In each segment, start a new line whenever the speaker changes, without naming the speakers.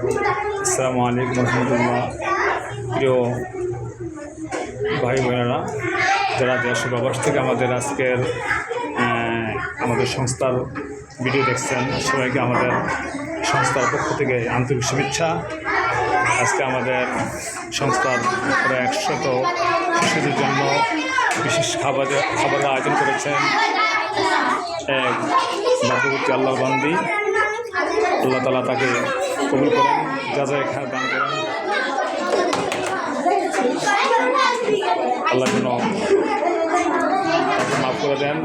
আসসালামু আলাইকুম রহমতুল্লাহ। প্রিয় ভাই বোনেরা যারা দেশ প্রবাস থেকে আমাদের আজকের আমাদের সংস্থার ভিডিও দেখছেন, সবাইকে আমাদের সংস্থার পক্ষ থেকে আন্তরিক শুভেচ্ছা। আজকে আমাদের সংস্থার প্রায় একশত শিশুদের জন্য বিশেষ খাবার, খাবারের আয়োজন করেছেন এক ভাগ্যবতী আল্লাহ বান্দি। আল্লাহ তালা তাকে কবুল করেন যা যা এখানে দান করেন। আল্লাহ যেন মাফ করে দেন।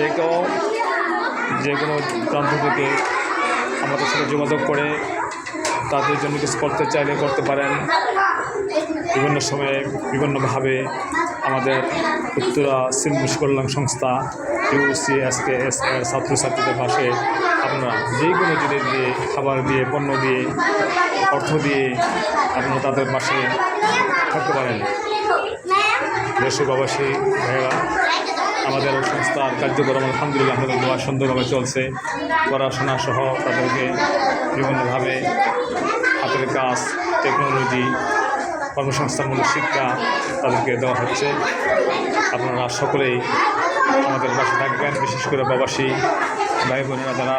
যে কেউ যে কোনো প্রান্ত থেকে আমাদের সাথে যোগাযোগ করে তাদের জন্য কিছু করতে চাইলে করতে পারেন। বিভিন্ন সময়ে বিভিন্নভাবে আমাদের উত্তরা সিলমিশ কল্যাণ সংস্থা ইউসি এসকে এস ছাত্রছাত্রীদের পাশে আপনারা যে কোনো জিনিস দিয়ে, খাবার দিয়ে, পণ্য দিয়ে, অর্থ দিয়ে আপনারা তাদের পাশে থাকতে পারেন। দেশের প্রবাসী ভাইয়েরা আমাদের সংস্থার কার্যক্রম আলহামদুলিল্লাহ আমাদের দোয়া সুন্দরভাবে চলছে। পড়াশোনা সহ তাদেরকে বিভিন্নভাবে হাতের কাজ টেকনোলজি কর্মসংস্থানমূলক শিক্ষা তাদেরকে দেওয়া হচ্ছে। আপনারা সকলেই আমাদের পাশে থাকবেন, বিশেষ করে প্রবাসী ভাই বোনেরা যারা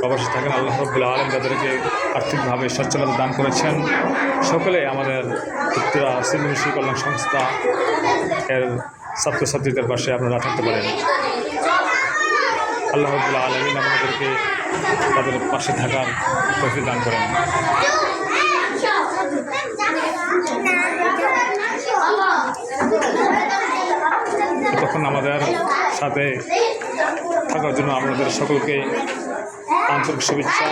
প্রবাসী থাকেন, আল্লাহ রবুল্লাহ আলম যাদেরকে আর্থিকভাবে সচ্ছলতা দান করেছেন। সকলে আমাদের উত্তরা সিলমিশি কল্যাণ সংস্থা এর ছাত্রছাত্রীদের পাশে আপনারা থাকতে পারেন। আল্লাহ আলমিন আমাদেরকে তাদের পাশে থাকার তৌফিক দান করেন। তখন আমাদের সাথে থাকার জন্য আপনাদের সকলকে আন্তরিক শুভেচ্ছা।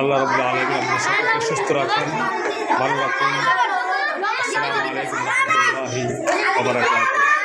আল্লাহ রবুল্লাহ আলমিন আপনাদের সকলকে সুস্থ রাখুন, ভালো রাখুন। আসসালামু আলাইকুম